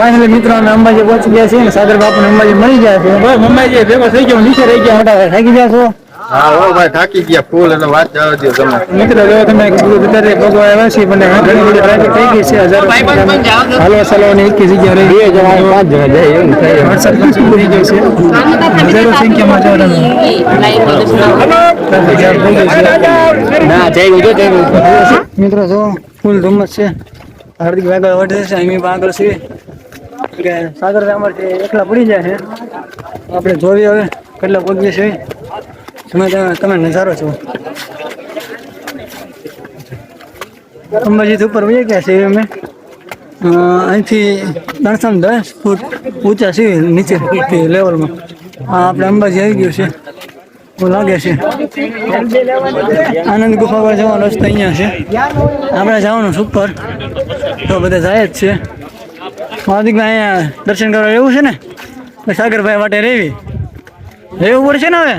Finally મિત્રો અમે અંબાજી પહોંચી ગયા છીએ ને સાગર બાપુ અંબાજી મળી ગયા છે. બસ અંબાજી ભેગો થઈ ગયો નીચે રહી ગયા. મોટા થાકી ગયા છો? હા ભાઈ થાકી ગયા ફૂલ અને વાત જવા દો તમે મિત્રો જો તમે કીધું અત્યારે ભગવા આવ્યા છીએ પણ ઘણી બધી ટ્રાફિક થઈ ગઈ છે. હજારો હાલવા ચાલવાની એક જગ્યા રહી. બે જણા પાંચ જણા જાય એવું થાય. વરસાદ પણ થઈ ગયો છે. હજારો સંખ્યામાં જો તમે ટ્રાફિક જામ થઈ ગઈ છે. ના જય જો જય મિત્રો જો ફૂલ ધુમ્મસ છે. હાર્દિક ભાઈ વઢે છે અહીં પણ છે. કે સાગર અમારે એકલા પડી જાય છે. આપણે જોઈએ હવે કેટલા પગીએ છે. તમે તમે નજારો છો અંબાજી ઉપર વહી ગયા છીએ અમે. અહીંથી ત્રણસો દસ ફૂટ ઊંચા છે નીચે લેવલમાં. આ આપણે અંબાજી આવી ગયું છે. લાગે છે. આનંદ ગુફા પર જવાનો રસ્તો અહીંયા છે. આપણે જવાનું છે ઉપર તો બધા જાય જ છે. હાર્દિકભાઈ અહીંયા દર્શન કરવા એવું છે ને? તો સાગરભાઈ વાટે રેવી. રહેવું પડશે ને હવે?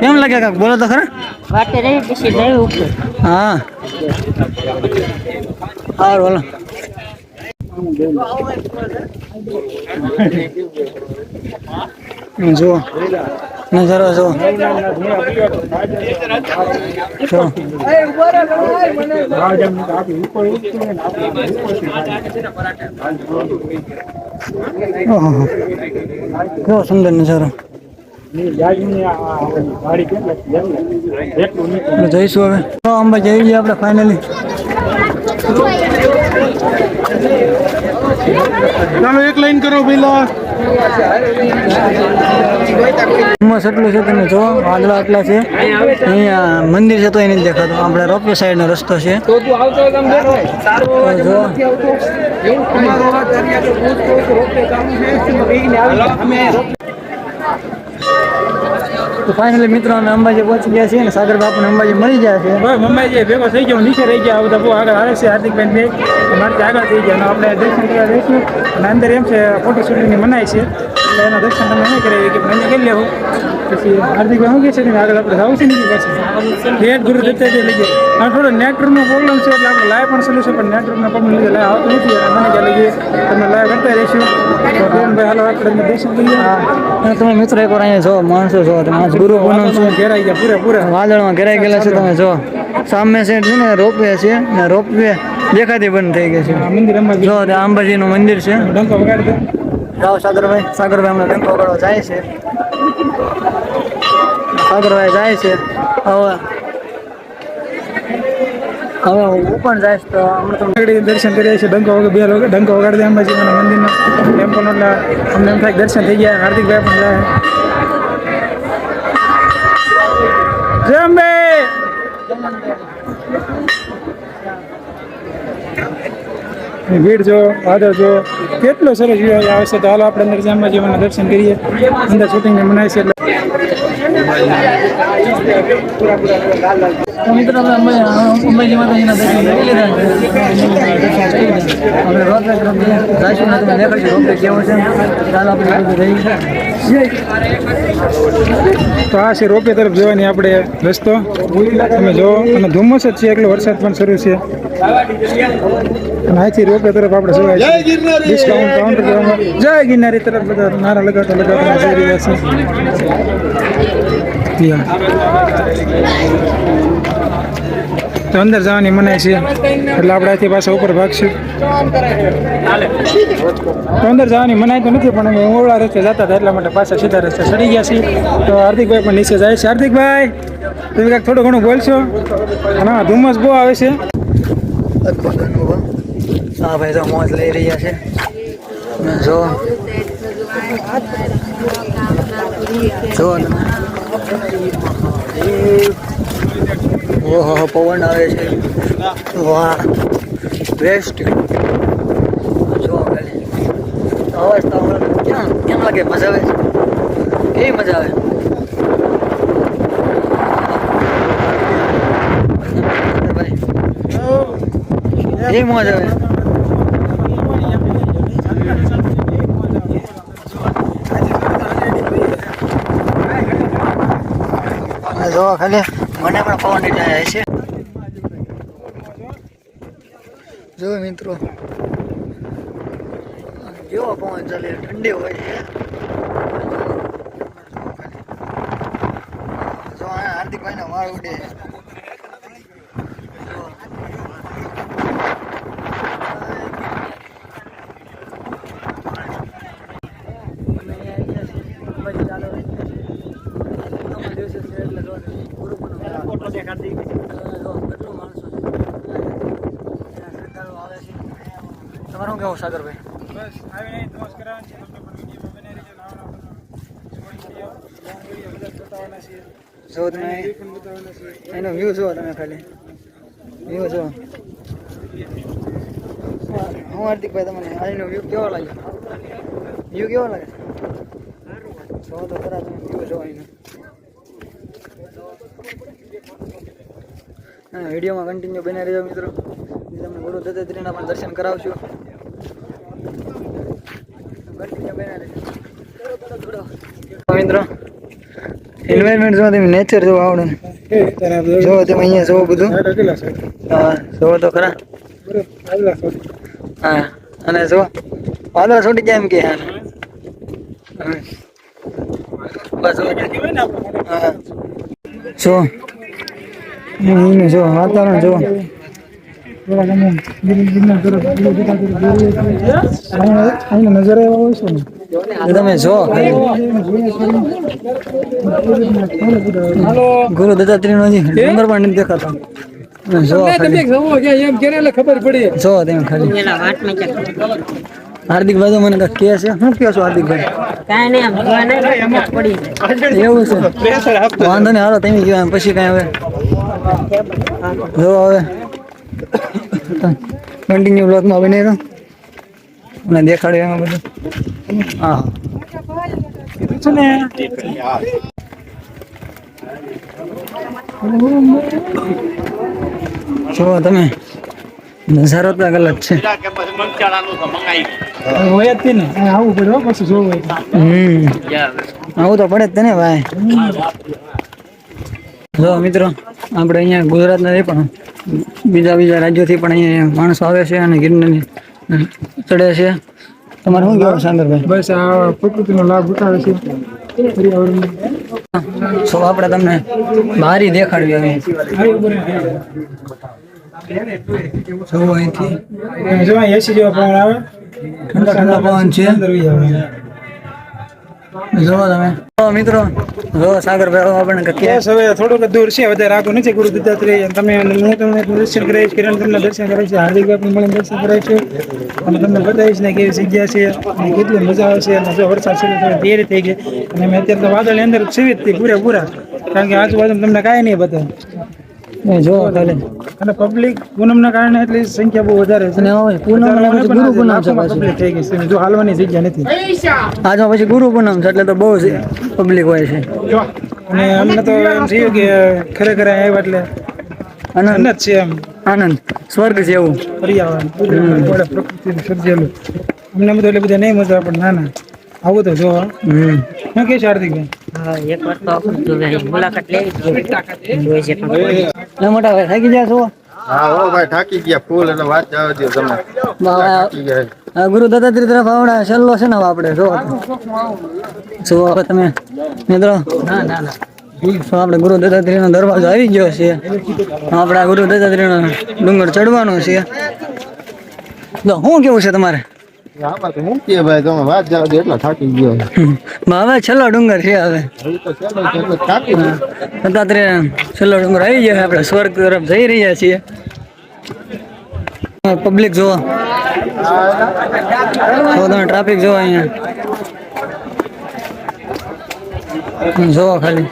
કેમ લાગે કાક? બોલો તો ખરા. વાટે રહી પછી રહી ઉપર હા. સારું બોલો જો નજારો જો. કેવો સુંદર નજારો. જઈશું હવે. અંબા જઈ ગયા આપણે ફાઇનલી ચાલો એક લાઈન કરો પેલા. ધુમ્મસ એટલું છે તમે જો આગલા આટલા છે. અહીંયા મંદિર છે તો એને દેખાતો. આપણે રોપવે સાઈડનો રસ્તો છે. તો જો તો ફાઇનલી મિત્રો અમે અંબાજી પહોંચી ગયા છીએ ને સાગર બાપુ અંબાજી મળી ગયા છે. બસ અંબાજી ભેગો થઈ ગયો, નીચે રહી ગયા બધા બહુ આગળ આવે છે હાર્દિકભાઈ બે. મારે આગળ થઈ ગયા. અને આપણે દર્શન કરવા જઈશું. અને અંદર એમ છે, ફોટો શૂટિંગની મનાય છે. એટલે એના દર્શન તમે નહીં કરાવી કે મને કરી લેવું. પછી હાર્દિકભાઈ શું કે છે ને આગળ આપણે જવું છે ને પાછી લેટ ગુરુ દત્તા લઈ ગયા. અને થોડો નેટવર્કનો પ્રોબ્લેમ છે એટલે આપણે લાઈવ પણ સોલ્યુશન પણ નેટવર્કના પ્રોબ્લેમ લીધે લાઈવ આવતું નથી અને મને ક્યાં લઈ તમે લાઈવ કરતા રહીશું. તો ભાઈ હાલો આપણે દર્શન કરીએ. અને તમે મિત્રો એકવાર અહીંયા જો માણસો જો તમે ગુરુ પૂનમ છો. ઘેરાઈ ગયા પૂરે પૂરે. વાદળમાં ઘેરાઈ ગયેલા છે તમે જો. સામે છે ને રોપવે છે ને રોપવે દેખાતી બંધ થઈ ગઈ છે. મંદિર જો અંબાજીનું મંદિર છે. ડંકો વગાડી જાઓ સાગરભાઈ. સાગરભાઈ અમને ડંકો વગાડવા જાય છે. સાગરભાઈ જાય છે. હવે હવે હું પણ જાય તો તો દર્શન કરીએ છીએ. ડંકો બે લોકો ડંકો વગાડી દે અંબાજી મંદિરના ટેમ્પલ એટલે અમને એમ થાય દર્શન થઈ ગયા. હાર્દિકભાઈ પણ જાય. ભીડ જો, વાદળ જો, કેટલો સરસ વ્યૂ આવે તો હાલો આપણે અંદર જઈએ દર્શન કરીએ. અંદર શૂટિંગ મનાય છે એટલે તો મિત્રો આપણે અંબાજી અંબાજી માતાજીના દર્શન કરી લીધા છે આપણે રોપવે તરફ જઈશું ને તમે દેખાડશું રોપવે કેવો છે ચાલો આપણે રહી તો આ છે રોપે તરફ જવાની આપણે રસ્તો. તમે જો અને ધુમ્મસ જ છે એટલો વરસાદ પણ શરૂ છે. અને અહીંથી રોપે તરફ આપણે જવાય ડિસ્કાઉન્ટ કાઉન્ટર કરવામાં જય ગિરનારી તરફ બધા નારા લગાવતા લગાવતા જઈ રહ્યા છે. તો અંદર જવાની મનાય છે. એટલે આપણે અહીંથી પાછા ઉપર ભાગશું. તો અંદર જવાની મનાય તો નથી, પણ અમે ઓવળા રસ્તે જતા હતા, એટલા માટે પાછા સીધા રસ્તે ચડી ગયા છીએ. તો હાર્દિકભાઈ પણ નીચે જાય છે. હાર્દિકભાઈ, તમે કાંઈક થોડું ઘણું બોલશો? હા ધુમ્મસ બહુ આવે છે. હા, ભાઈ તો લઈ રહ્યા છે. જો. જો. ઓહો પવન આવે છે. વાહ બેસ્ટ જો અવાજ તો કેમ કેમ લાગે? મજા આવે કેવી મજા આવે? એ મજા આવે? જો ખાલી. મને પણ પવન એટલે જાય છે. જો મિત્રો. જેવો પવન ચાલે, ઠંડી હોય છે. જો આ હાર્દિકભાઈ ના આવે છે તમારું શું કેવું સાગરભાઈ? બસ આવીને કરાવવાની છે તમને પણ વીડિયો જો તમે એનો વ્યૂ જુઓ તમે ખાલી. વ્યૂ જુઓ. હું હાર્દિકભાઈ તમને આજનો વ્યૂ કેવો લાગ્યો? વ્યૂ કેવો લાગે? જો તો ખરા તમે વ્યૂ જો એનો. વિડીયોમાં કન્ટિન્યુ બની રહ્યો મિત્રો. હું તમને ગુરુ દત્તાત્રેયના પણ દર્શન કરાવશું. કન્ટિન્યુ બને રહેજો. મિત્રો એન્વાયરમેન્ટ જો તમે નેચર જો આવડે ને. એ જો તમે અહીંયા જોવો બધું. હા જોવો તો ખરા. બરોબર હા અને જો વાદળ છોડી જાય એમ કે. હા. હા. બસ જો. હા. જો અહીંયા જો વાતાવરણ જો નજર એવા હોય છે ને. તમે જો ગુરુ દત્તાત્રી નો ડુંગર પણ નથી દેખાતો. જો ખબર પડી. જો તમે ખાલી. હાર્દિક તો મને કે છે. શું કહો છો હાર્દિક ભાઈ? એવું છે. વાંધો નહીં હારો તમે કહેવાય પછી કાંઈ હવે જો હવે કન્ટિન્યુ બ્લોગમાં બની રહ્યો મને દેખાડ્યું એમાં બધું. હા છે ને જો તમે નજારો તો ગલત છે. હોય જ ને આવવું પડે પછી જોવું હમ. આવું તો પડે જ તને ભાઈ. જો મિત્રો આપણે અહીંયા ગુજરાતના નહીં પણ બીજા બીજા રાજ્યોથી પણ અહીંયા માણસો આવે છે અને ગિરનારની ચડે છે. તમારે શું કહેવું સાંદરભાઈ? બસ આ પ્રકૃતિનો લાભ ઉઠાવે છે. સો આપણે તમને બારી દેખાડવી આવી જો અહીંથી ઠંડા ઠંડા પવન છે. અંદર વહી આવે જો તમે મિત્રો જો સાગરભાઈ હવે આપણને હવે થોડુંક દૂર છે, વધારે આગળ નથી. ગુરુ દત્તાત્રેય તમે, હું તમને દર્શન કરાવીશ, કિરણ તમને દર્શન કરાવીશ હાર્દિકભાઈ પણ મળીને દર્શન કરાવીશું. અને તમને બતાવીશ ને કેવી જગ્યા છે કેટલી મજા આવશે જો વરસાદ શરૂ થયો થઈ ગઈ. અને મેં અત્યારે તો વાદળની અંદર સીવીત હતી, પૂરેપૂરા. કારણ કે આજુબાજુ તમને કાંઈ નહીં બતાવે. એ જો ખાલી. અને પબ્લિક પૂનમના કારણે એટલી સંખ્યા બહુ વધારે છે. અને હવે પૂનમ અને પછી ગુરુ પૂનમ છે પાછું. થઈ ગઈ છે. જો હાલવાની જગ્યા નથી. આજમાં પછી ગુરુ પૂનમ છે એટલે તો બહુ પબ્લિક હોય છે. અને અમને તો એમ થયું કે ખરેખર આવ્યા એટલે આનંદ. છે એમ. આનંદ. સ્વર્ગ છે એવું. પર્યાવરણ કુદરત પ્રકૃતિનું સર્જેલું. અમને બધું એટલે બધા નહીં મજા આવે પણ ના ના. આવું તો જો શું કે છે હાર્દિકભાઈ? એક વાર તો મુલાકાત લેવી જોઈએ. ના મોટા ભાઈ થાકી ગયા છો? હા હો ભાઈ થાકી ગયા. ફૂલ અને વાત જવા દો તમે. ગુરુ દત્તાત્રી તરફ આવડા છેલ્લો છે ને આપણે જો. જો હવે તમે મિત્રો. ના ના ના આપણે ગુરુ દત્તાત્રેયનો દરવાજો આવી ગયો છે. આપણા ગુરુ ગુરુ દત્તાત્રેયનો ડુંગર ચડવાનો છે. તો શું કેવું છે તમારે? જવા હવે ડુંગર છે ડુંગર આવી ગયો આપણે સ્વર્ગ તરફ જઈ રહ્યા છીએ. પબ્લિક જોવો. તમે ટ્રાફિક જુઓ અહીંયા. જોવો ખાલી.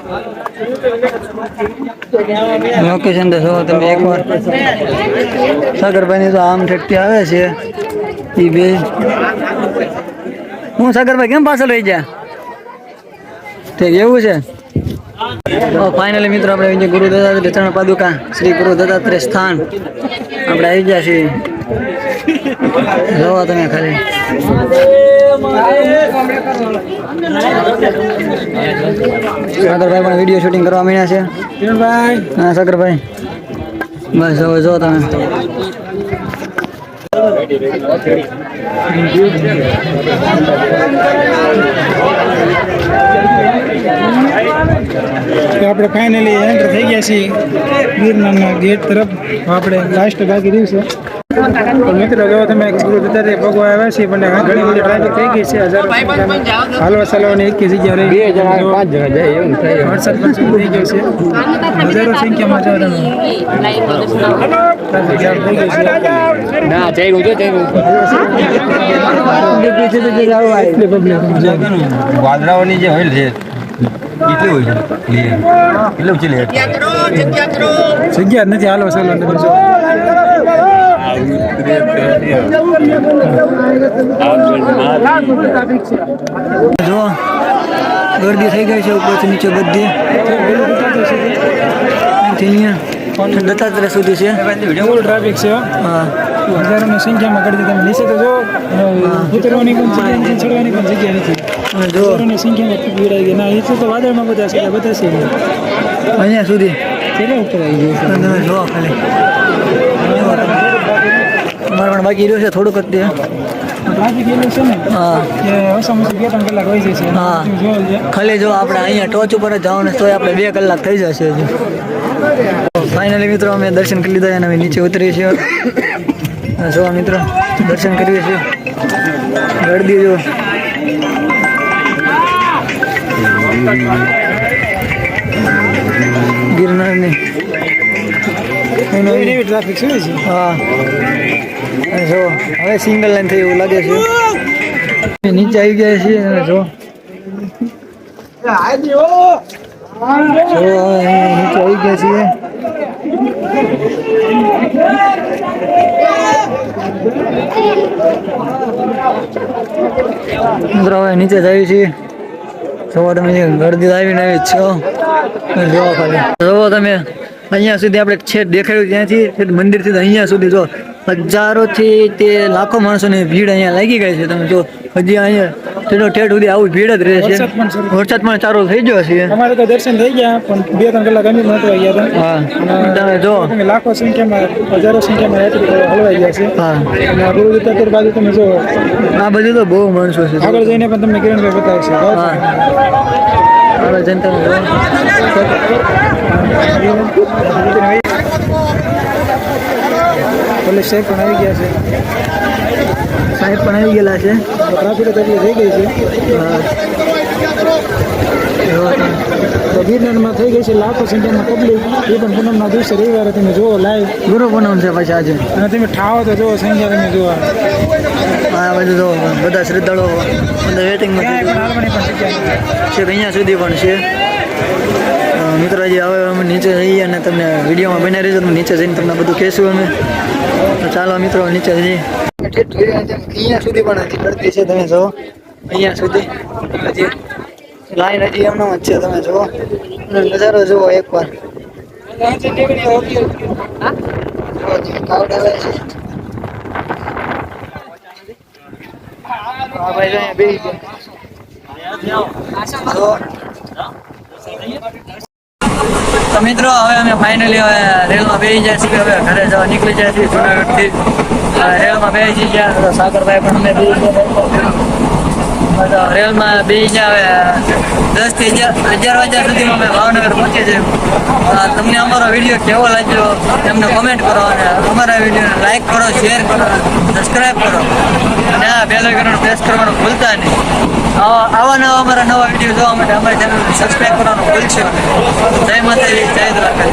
લોકેશન તો જુઓ તમે એકવાર. સાગરભાઈની તો આમ ઠેકતી આવે છે. એ બે. હું સાગરભાઈ કેમ પાછળ રહી ગયા? તે એવું છે. ફાઇનલી મિત્રો આપણે અહીંયા ગુરુ દત્તાત્રેય ચરણ પાદુકા શ્રી ગુરુ દત્તાત્રેય સ્થાન. આપણે આવી ગયા છીએ. જોવો તમે ખાલી. સાગરભાઈ પણ વીડિયો શૂટિંગ કરવા માંડ્યા છે. હા સાગરભાઈ. બસ જોવો જો તમે. આપણે ફાઇનલી એન્ટર થઈ ગયા છીએ. ગિરનારના ગેટ તરફ. આપણે લાસ્ટ બાકી રહ્યું છે મિત્રો જો તમે ગુરુ દત્તાત્રેય ભગવા આવ્યા છીએ પણ ઘણી બધી ટ્રાફિક થઈ ગઈ છે હજાર હાલવા ચાલવાની એક જગ્યા રહી બે જણા પાંચ જણા જાય એવું થાય વરસાદ પણ થઈ ગયો છે? હજારો સંખ્યામાં જો છે ના જઈ તો જઈ એટલી વાદળાઓની જે હોય છે કેટલી હોય છે કેટલું છે જગ્યા નથી હાલવા ચાલવા તમે જો ગરદી થઈ ગઈ છે ઉપરથી નીચે બધી. દત્તાત્રેય સુધી છે. ફૂલ ટ્રાફિક છે હો. હજારોની સંખ્યામાં કરી તમે નીચે તો જો ઉતરવાની પણ જગ્યા ચડવાની પણ જગ્યા નથી. જો. હજારોની સંખ્યામાં ખૂબ ભીડ આવી ગઈ. ના એ તો વાદળમાં બધા છે બધા છે. અહીંયા સુધી? કેટલા ઉપર આવી ગયું તમે જો ખાલી. અમારે પણ બાકી રહ્યો છે થોડુંક જ તે. ને? હા. ખાલી જો આપણે અહીંયા ટોચ ઉપર જ જવાનું છે તોય આપણે બે કલાક થઈ જશે ફાઇનલી મિત્રો અમે દર્શન કરી લીધા અને અમે નીચે ઉતરીએ છીએ. જો મિત્રો દર્શન કરીએ છીએ. ગળદી જો ગિરનારની નવી નવી ટ્રાફિક શું છે? હા. અને જો હવે સિંગલ લાઈન થઈ એવું લાગે છે. નીચે આવી ગયા છીએ અને જો. જો નીચે આવી ગયા છીએ. મિત્રો હવે નીચે જઈએ છીએ. જોવા તમે ગરદી આવીને આવી છો. જોવો ખાલી. જોવો તમે. અહીંયા સુધી આપણે છેદ દેખાયું ત્યાંથી છેક મંદિરથી અહીંયા સુધી જો હજારોથી તે લાખો માણસોની ભીડ અહીંયા લાગી ગઈ છે. તમે જો હજી અહીંયા તેનો ઠેઠ સુધી આવું ભીડ જ રહે છે. વરસાદ પણ ચાલુ થઈ ગયો છે અમારે તો દર્શન થઈ ગયા પણ બે ત્રણ કલાક અમે નહોતા ગયા હતા હા. તમે જો. લાખો સંખ્યામાં હજારો સંખ્યામાં હલવાઈ ગયા છે. હા. અને આ ગુરુ દત્તાત્રેય બાજુ તમે જો. આ બધું તો બહુ માણસો છે. આગળ જઈને પણ તમને કિરણભાઈ બતાવશે. હા. તમે જો પોલીસ સાહેબ પણ આવી ગયા છે. સાહેબ પણ આવી ગયેલા છે. ટ્રાફિક તો એટલી થઈ ગઈ છે. ગિરનારમાં થઈ ગઈ છે. લાખો સંખ્યામાં પબ્લિક એ પણ પૂનમના દિવસે રવિવારે તમે જુઓ લાઈવ ગુરુ પૂનમ છે પછી આજે. અને તમે ઠાવો તો જુઓ સંખ્યા તમે જુઓ. આ બધું જો બધા શ્રદ્ધાળુઓ બધા વેટિંગમાં છે. અહીંયા સુધી પણ છે. મિત્રોજી હવે અમે નીચે જઈએ અને તમને વિડીયોમાં બનાવી રહીશું તમે નીચે જઈને તમને બધું કહેશું અમે. તો ચાલો મિત્રો નીચે જઈએ. અહીંયા સુધી પણ હજી કરતી છે તમે જુઓ. અહીંયા સુધી. હજી લાઈન હજી એમનો જ છે, તમે જુઓ. નજારો જુઓ એકવાર. વાર છે. તો મિત્રો, હવે અમે ફાઇનલી હવે રેલમાં બેસી જાય છીએ. હવે ઘરે જવા નીકળી જાય છીએ જુનાગઢથી. રેલમાં બેસી ગયા સાગરભાઈ પણ અમે બેસી રેલમાં બે હવે દસથી અગિયાર વાગ્યા સુધીમાં અમે ભાવનગર પહોંચી જઈએ. તમને અમારો વીડિયો કેવો લાગ્યો એમને કોમેન્ટ કરો અને અમારા વિડીયોને લાઈક કરો શેર કરો સબસ્ક્રાઈબ કરો. અને આ બેલ આઇકન પ્રેસ કરવાનું ભૂલતા નહીં. આવા આવા નવા અમારા નવા વીડિયો જોવા માટે અમારી ચેનલ સબસ્ક્રાઈબ કરવાનું ભૂલશો. જય માતાજી, જય દ્વારકા